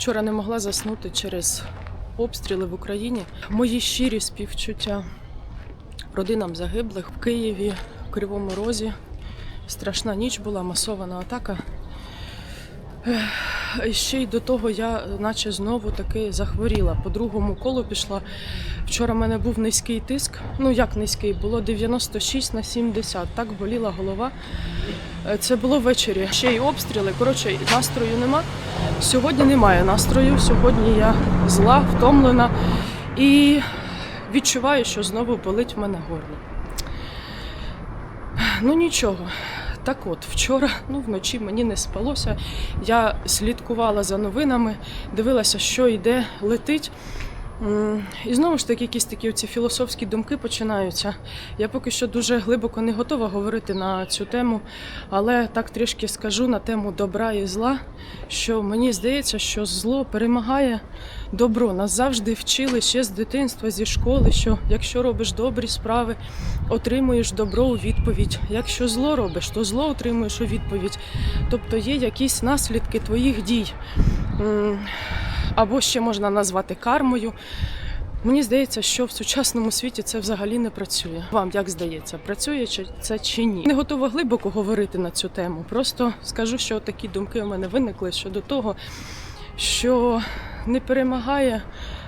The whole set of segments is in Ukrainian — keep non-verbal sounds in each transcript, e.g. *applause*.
Вчора не могла заснути через обстріли в Україні. Мої щирі співчуття родинам загиблих в Києві, в Кривому Розі. Страшна ніч була, масована атака. І ще й до того я, наче знову таки захворіла. По другому колу пішла. Вчора в мене був низький тиск. Ну як низький, було 96 на 70. Так боліла голова. Е, Це було ввечері. Ще й обстріли. Коротше, настрою нема. Сьогодні немає настрою. Сьогодні я зла, втомлена і відчуваю, що знову болить в мене горло. Ну нічого. Так от, вчора, ну вночі мені не спалося. Я слідкувала за новинами, дивилася, що йде, летить. І знову ж таки, якісь такі оці філософські думки починаються. Я поки що дуже глибоко не готова говорити на цю тему, але так трішки скажу на тему добра і зла, що мені здається, що зло перемагає добро. Нас завжди вчили ще з дитинства, зі школи, що якщо робиш добрі справи, отримуєш добро у відповідь. Якщо зло робиш, то зло отримуєш у відповідь. Тобто є якісь наслідки твоїх дій. Або ще можна назвати кармою. Мені здається, що в сучасному світі це взагалі не працює. Вам як здається, працює це чи ні? Не готова глибоко говорити на цю тему. Просто скажу, що такі думки у мене виникли щодо того, що не перемагає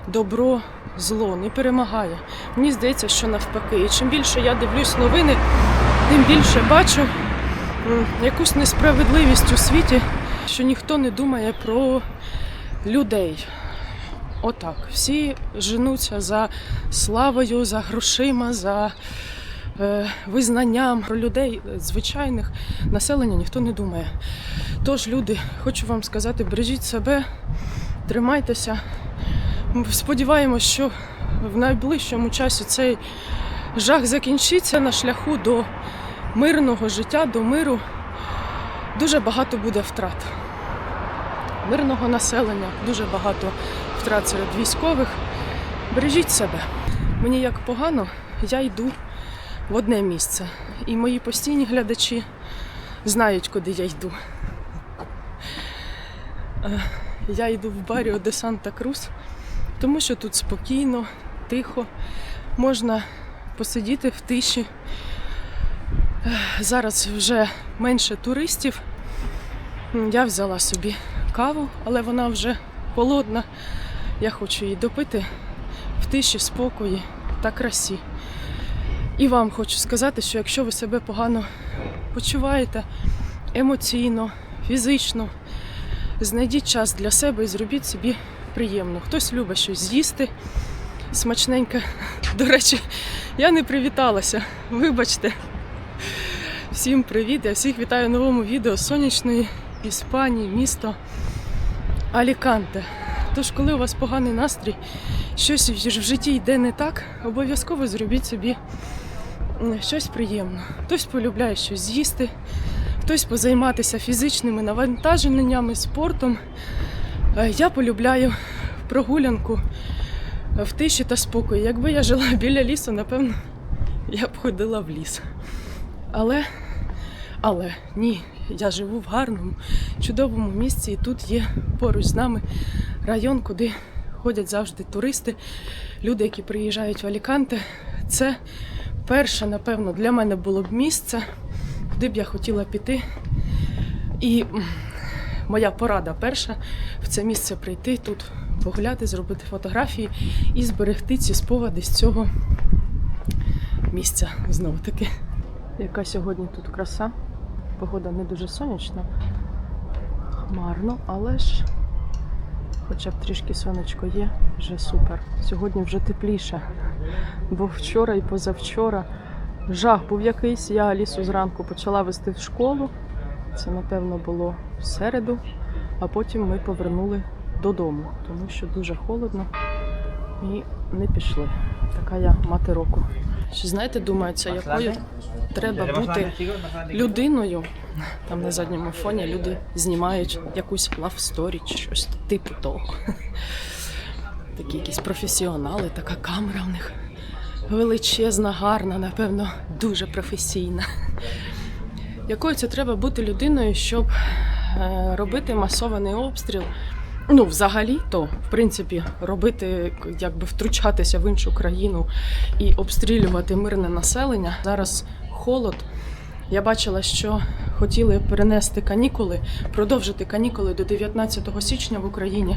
добро зло, не перемагає. Мені здається, що навпаки. І чим більше я дивлюсь новини, тим більше бачу якусь несправедливість у світі, що ніхто не думає про людей. Отак. Всі женуться за славою, за грошима, за е, визнанням про людей звичайних населення ніхто не думає. Тож, люди, хочу вам сказати, бережіть себе, тримайтеся. Сподіваємось, що в найближчому часі цей жах закінчиться на шляху до мирного життя, до миру. Дуже багато буде втрат мирного населення, дуже багато втрат серед військових. Бережіть себе. Мені як погано, я йду в одне місце. І мої постійні глядачі знають, куди я йду. Е, Я йду в Баріо де Санта Крус, тому що тут спокійно, тихо, можна посидіти в тиші. Е, Зараз вже менше туристів. Я взяла собі каву, але вона вже холодна. Я хочу її допити в тиші, спокої та красі. І вам хочу сказати, що якщо ви себе погано почуваєте емоційно, фізично, знайдіть час для себе і зробіть собі приємно. Хтось любить щось з'їсти смачненьке. *laughs* До речі, я не привіталася. Вибачте. Всім привіт! Я всіх вітаю в новому відео сонячної Іспанії, місто Аліканте. Тож, коли у вас поганий настрій, щось в житті йде не так, обов'язково зробіть собі щось приємне. Хтось полюбляє щось з'їсти, хтось позайматися фізичними навантаженнями, спортом. Е, Я полюбляю прогулянку в тиші та спокої. Якби я жила *laughs* біля лісу, напевно, я б ходила в ліс. Але, але ні, я живу в гарному, чудовому місці, і тут є поруч з нами район, куди ходять завжди туристи, люди, які приїжджають в Аліканте. Це перше, напевно, для мене було б місце, куди б я хотіла піти. І моя порада перша в це місце прийти, тут погуляти, зробити фотографії і зберегти ці спогади з цього місця знову таки. Яка сьогодні тут краса. Погода не дуже сонячна, хмарно, але ж хоча б трішки сонечко є, вже супер. Сьогодні вже тепліше. Бо вчора і позавчора жах був якийсь. Я Алісу зранку почала вести в школу. Це, напевно, було в середу, а потім ми повернули додому, тому що дуже холодно і не пішли. Така я мати року. Чи знаєте, це якою треба бути людиною. Там на задньому фоні люди знімають якусь story чи щось типу того. Такі якісь професіонали, така камера в них величезна, гарна, напевно, дуже професійна. Якою це треба бути людиною, щоб е, робити масований обстріл Ну, взагалі, то в принципі робити, якби втручатися в іншу країну і обстрілювати мирне населення. Зараз холод. Я бачила, що хотіли перенести канікули, продовжити канікули до 19 січня в Україні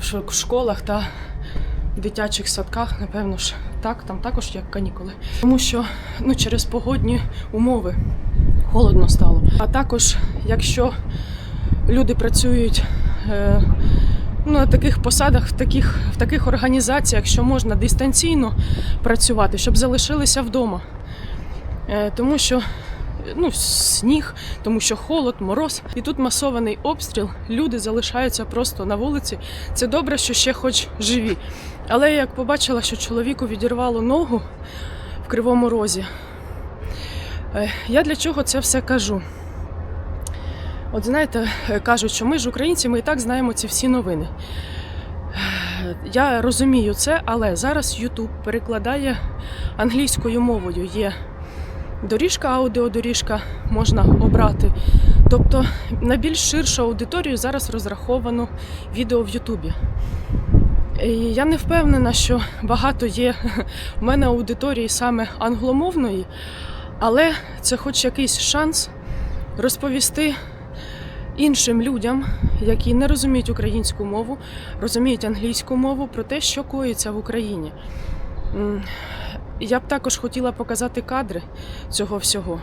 в школах та дитячих садках. Напевно ж, так, там також є канікули. Тому що ну, через погодні умови холодно стало. А також, якщо люди працюють ну, на таких посадах, в таких, в таких організаціях, що можна дистанційно працювати, щоб залишилися вдома. Е, тому що ну, сніг, тому що холод, мороз. І тут масований обстріл. Люди залишаються просто на вулиці. Це добре, що ще хоч живі. Але я як побачила, що чоловіку відірвало ногу в кривому розі. е, Я для чого це все кажу? От знаєте, кажуть, що ми ж українці, ми і так знаємо ці всі новини. Я розумію це, але зараз YouTube перекладає англійською мовою. Є доріжка, аудіодоріжка можна обрати. Тобто на більш ширшу аудиторію зараз розраховано відео в Ютубі. Я не впевнена, що багато є в мене аудиторії саме англомовної, але це хоч якийсь шанс розповісти іншим людям, які не розуміють українську мову, розуміють англійську мову, про те, що коїться в Україні. Я б також хотіла показати кадри цього всього,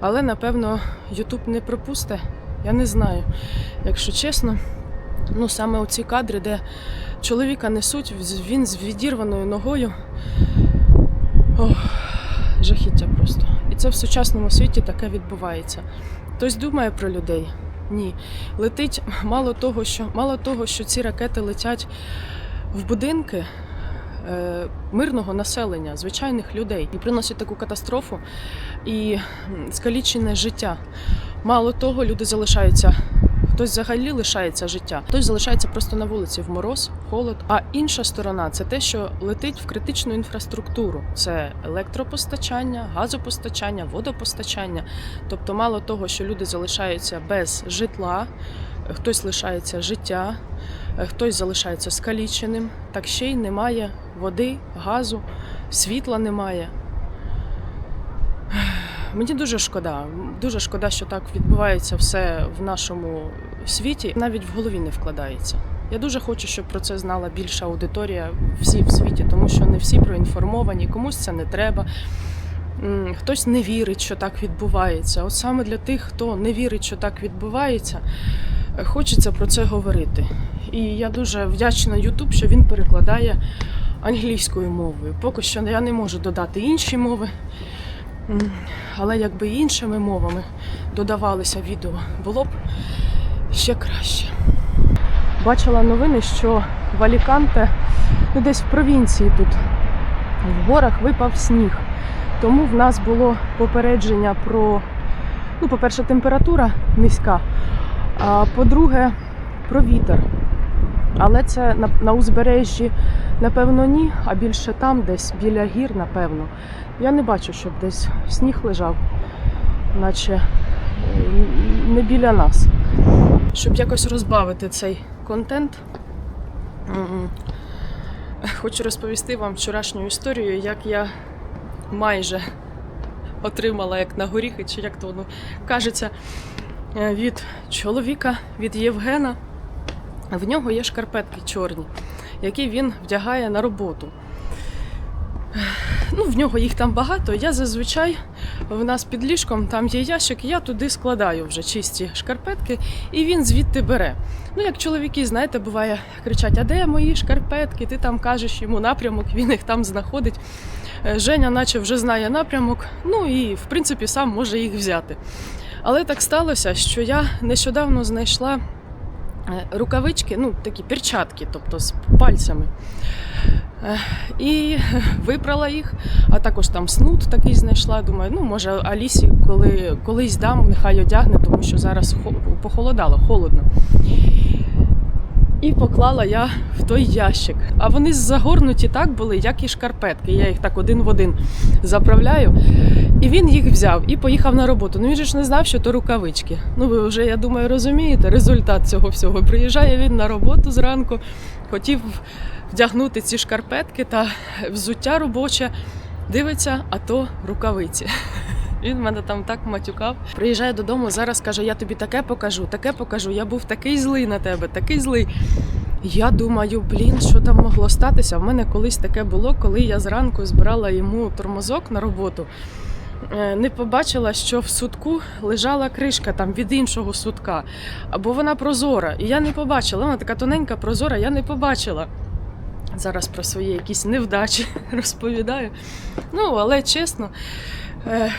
але напевно Ютуб не пропусте. Я не знаю. Якщо чесно, ну саме оці кадри, де чоловіка несуть, він з відірваною ногою. Ох, жахіття просто. І це в сучасному світі таке відбувається. Хтось думає про людей? Ні. Летить мало того, що мало того, що ці ракети летять в будинки е, мирного населення, звичайних людей, і приносять таку катастрофу і скалічене життя. Мало того, люди залишаються. Хтось взагалі лишається життя, хтось залишається просто на вулиці в мороз, холод. А інша сторона це те, що летить в критичну інфраструктуру: це електропостачання, газопостачання, водопостачання. Тобто, мало того, що люди залишаються без житла, хтось лишається життя, хтось залишається скаліченим, так ще й немає води, газу, світла немає. Мені дуже шкода. Дуже шкода, що так відбувається все в нашому світі. Навіть в голові не вкладається. Я дуже хочу, щоб про це знала більша аудиторія всі в світі, тому що не всі проінформовані, комусь це не треба. Хтось не вірить, що так відбувається. От саме для тих, хто не вірить, що так відбувається, хочеться про це говорити. І я дуже вдячна YouTube, що він перекладає англійською мовою. Поки що я не можу додати інші мови. Але якби іншими мовами додавалися відео, було б ще краще. Бачила новини, що в Аліканте, ну десь в провінції тут, в горах випав сніг. Тому в нас було попередження про, ну, по-перше, температура низька, а по-друге, про вітер. Але це на, на узбережжі, напевно, ні, а більше там, десь біля гір, напевно. Я не бачу, щоб десь сніг лежав, наче е, не біля нас. Щоб якось розбавити цей контент, хочу розповісти вам вчорашню історію, як я майже отримала як на горіхи, чи як то воно кажеться, е, від чоловіка, від Євгена. В нього є шкарпетки чорні, які він вдягає на роботу. Ну, в нього їх там багато. Я зазвичай в нас під ліжком там є ящик, я туди складаю вже чисті шкарпетки, і він звідти бере. Ну, як чоловіки, знаєте, буває, кричать: А де мої шкарпетки? Ти там кажеш йому напрямок, він їх там знаходить. Е, Женя, наче вже знає напрямок, ну і в принципі сам може їх взяти. Але так сталося, що я нещодавно знайшла е, рукавички, ну такі перчатки, тобто з пальцями. І випрала їх, а також там снуд такий знайшла. Думаю, ну може Алісі коли, колись дам, нехай одягне, тому що зараз похолодало, холодно. І поклала я в той ящик. А вони загорнуті так були, як і шкарпетки. Я їх так один в один заправляю. І він їх взяв і поїхав на роботу. Ну він же ж не знав, що то рукавички. Ну ви вже, я думаю, розумієте результат цього всього. Приїжджає він на роботу зранку, хотів вдягнути ці шкарпетки та взуття робоче. Дивиться, а то рукавиці. *laughs* Він мене там так матюкав. Приїжджає додому, зараз каже: я тобі таке покажу, таке покажу. Я був такий злий на тебе, такий злий. Я думаю, блін, що там могло статися? В мене колись таке було, коли я зранку збирала йому тормозок на роботу. Е, Не побачила, що в сутку лежала кришка там від іншого сутка, або вона прозора. І я не побачила. Вона така тоненька, прозора, я не побачила. Зараз про свої якісь невдачі *laughs* розповідаю. Ну, але чесно. Е,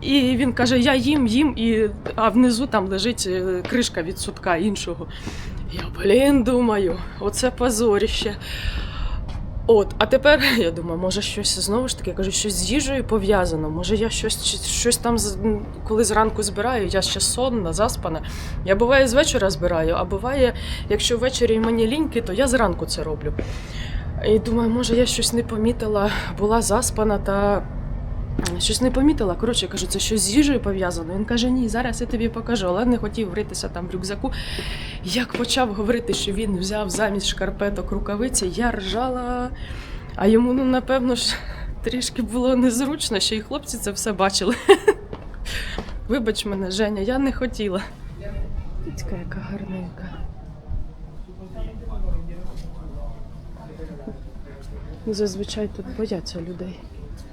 І він каже: Я їм, їм, і... а внизу там лежить е, кришка від сутка іншого. Я, блін, думаю, оце позоріще. От, а тепер *laughs* я думаю, може щось знову ж таки я кажу, щось з їжею пов'язано. Може, я щось, щось там коли зранку збираю, я ще сонна, заспана. Я буває з вечора збираю, а буває, якщо ввечері мені ліньки, то я зранку це роблю. І думаю, може, я щось не помітила, була заспана та щось не помітила. Коротше, я кажу, це щось з їжею пов'язано. Він каже, ні, зараз я тобі покажу, але не хотів ритися там в рюкзаку. Як почав говорити, що він взяв замість шкарпеток рукавиці, я ржала. А йому, ну, напевно ж, трішки було незручно, що і хлопці це все бачили. *laughs* Вибач мене, Женя, я не хотіла. Кицька яка гарненька. Зазвичай тут бояться людей.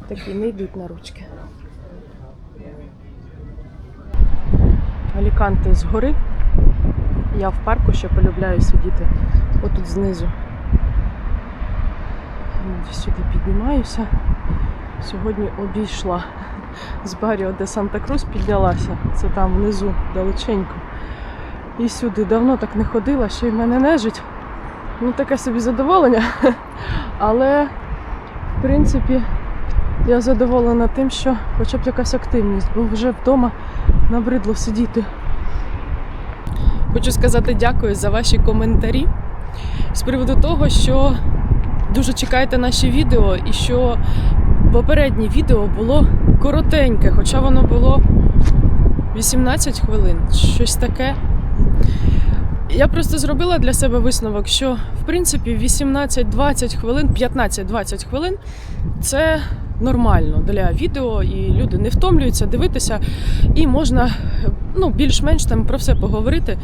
Такі не йдуть на ручки. Аліканти згори. Я в парку ще полюбляю сидіти. Отут знизу. Сюди піднімаюся. Сьогодні обійшла з Баріо де Санта-Крус піднялася. Це там внизу далеченько. І сюди давно так не ходила, ще й мене нежить. Ну, таке собі задоволення. *laughs* Але, в принципі, я задоволена тим, що хоча б якась активність, бо вже вдома набридло сидіти. Хочу сказати дякую за ваші коментарі з приводу того, що дуже чекаєте наші відео, і що попереднє відео було коротеньке, хоча воно було 18 хвилин, щось таке. Я просто зробила для себе висновок, що в принципі 18-20 хвилин, 15-20 хвилин це нормально для відео, і люди не втомлюються дивитися, і можна ну, більш-менш там про все поговорити.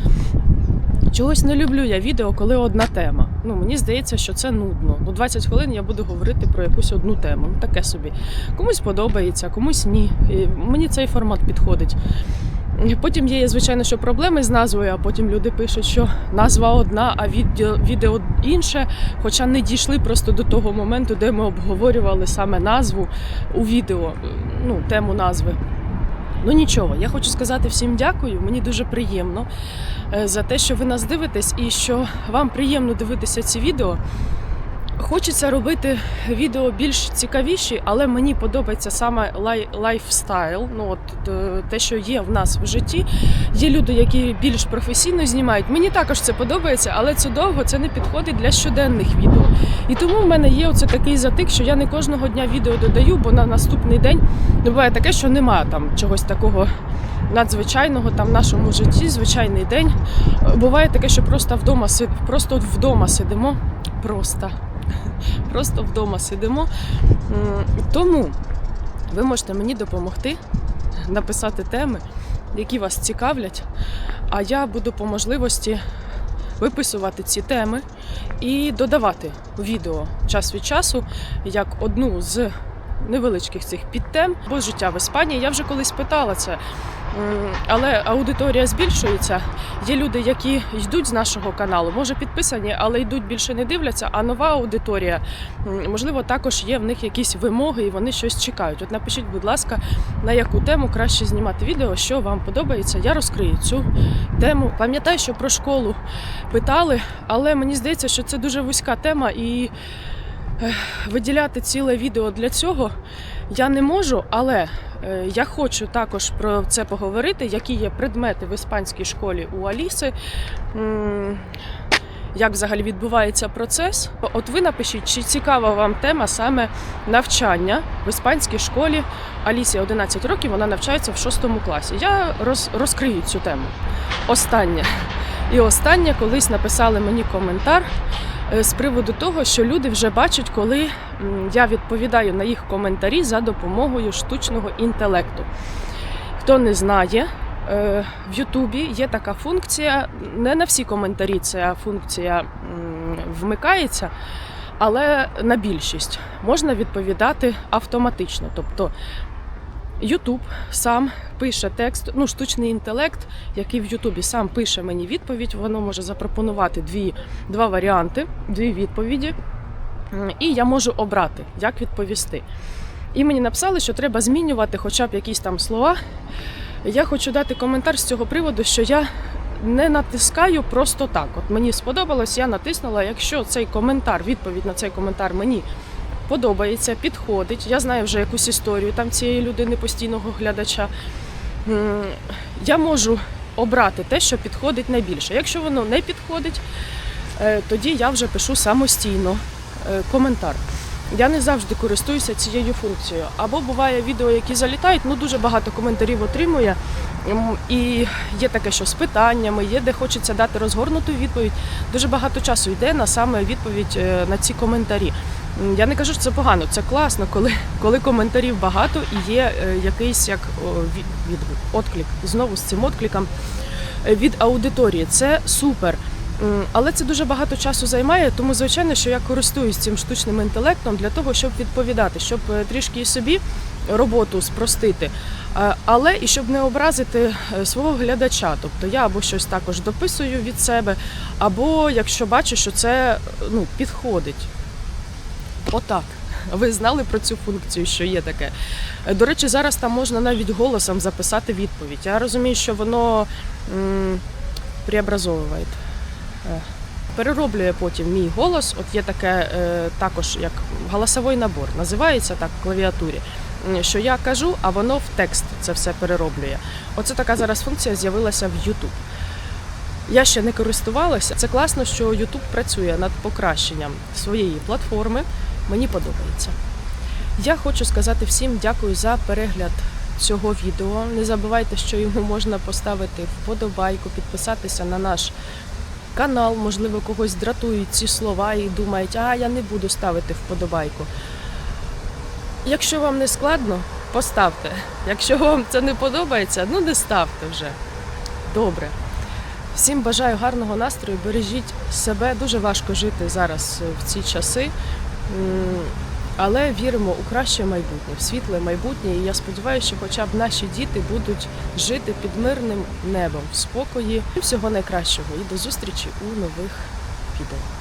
Чогось не люблю я відео, коли одна тема. Ну мені здається, що це нудно. Ну 20 хвилин я буду говорити про якусь одну тему. Таке собі. Комусь подобається, комусь ні. І мені цей формат підходить. Потім є, звичайно, що проблеми з назвою, а потім люди пишуть, що назва одна, а відео, відео інше. Хоча не дійшли просто до того моменту, де ми обговорювали саме назву у відео, ну, тему назви. Ну нічого, я хочу сказати всім дякую. Мені дуже приємно е, за те, що ви нас дивитесь і що вам приємно дивитися ці відео. Хочеться робити відео більш цікавіші, але мені подобається саме лай- лайфстайл. Ну от е, те, що є в нас в житті. Є люди, які більш професійно знімають. Мені також це подобається, але це довго це не підходить для щоденних відео. І тому в мене є оце такий затик, що я не кожного дня відео додаю, бо на наступний день буває таке, що немає там чогось такого. Надзвичайного там в нашому житті, звичайний день. Буває таке, що просто вдома сид... просто вдома сидимо. Просто просто вдома сидимо. Тому ви можете мені допомогти написати теми, які вас цікавлять. А я буду по можливості виписувати ці теми і додавати відео час від часу як одну з невеличких цих підтем, бо життя в Іспанії. Я вже колись питала це. Але аудиторія збільшується. Є люди, які йдуть з нашого каналу, може підписані, але йдуть більше не дивляться. А нова аудиторія, можливо, також є в них якісь вимоги і вони щось чекають. От напишіть, будь ласка, на яку тему краще знімати відео, що вам подобається. Я розкрию цю тему. Пам'ятаю, що про школу питали, але мені здається, що це дуже вузька тема і. Виділяти ціле відео для цього я не можу, але е, я хочу також про це поговорити, які є предмети в іспанській школі у Аліси. Як взагалі відбувається процес. От ви напишіть, чи цікава вам тема саме навчання в іспанській школі. Алісі 11 років, вона навчається в 6 класі. Я роз, розкрию цю тему. Останнє. І останнє колись написали мені коментар з приводу того, що люди вже бачать, коли я відповідаю на їх коментарі за допомогою штучного інтелекту. Хто не знає, е, в Ютубі є така функція. Не на всі коментарі ця функція вмикається, але на більшість можна відповідати автоматично. Тобто Ютуб сам пише текст, ну штучний інтелект, який в Ютубі сам пише мені відповідь. Воно може запропонувати дві, два варіанти, дві відповіді, і я можу обрати, як відповісти. І мені написали, що треба змінювати хоча б якісь там слова. Я хочу дати коментар з цього приводу, що я не натискаю просто так. От мені сподобалось, я натиснула. Якщо цей коментар, відповідь на цей коментар мені подобається, підходить. Я знаю вже якусь історію там цієї людини, постійного глядача. Я можу обрати те, що підходить найбільше. Якщо воно не підходить, е, тоді я вже пишу самостійно е, коментар. Я не завжди користуюся цією функцією. Або буває відео, які залітають, ну дуже багато коментарів отримує. М, І є таке, що з питаннями, є де хочеться дати розгорнуту відповідь. Дуже багато часу йде на саме відповідь е, на ці коментарі. Я не кажу, що це погано, це класно, коли, коли коментарів багато і є е, якийсь як відгук, отклик. Знову з цим откликом е, від аудиторії. Це супер. Але це дуже багато часу займає, тому звичайно, що я користуюсь цим штучним інтелектом для того, щоб відповідати, щоб трішки і собі роботу спростити, але і щоб не образити е, свого глядача. Тобто я або щось також дописую від себе, або якщо бачу, що це е, ну, підходить. Отак. Ви знали про цю функцію, що є таке. Е, До речі, зараз там можна навіть голосом записати відповідь. Я розумію, що воно преобразовує. Е, Перероблює потім мій голос. От є таке е, також як голосовий набор, називається так в клавіатурі. Що я кажу, а воно в текст це все перероблює. Оце така зараз функція з'явилася в YouTube. Я ще не користувалася. Це класно, що YouTube працює над покращенням своєї платформи. Мені подобається. Я хочу сказати всім дякую за перегляд цього відео. Не забувайте, що йому можна поставити вподобайку, підписатися на наш канал. Можливо, когось дратують ці слова і думають, а я не буду ставити вподобайку. Якщо вам не складно, поставте. Якщо вам це не подобається, ну не ставте вже. Добре. Всім бажаю гарного настрою, бережіть себе. Дуже важко жити зараз е, в ці часи. Але віримо у краще майбутнє, в світле майбутнє. І я сподіваюся, що хоча б наші діти будуть жити під мирним небом, в спокої. Всього найкращого і до зустрічі у нових відео.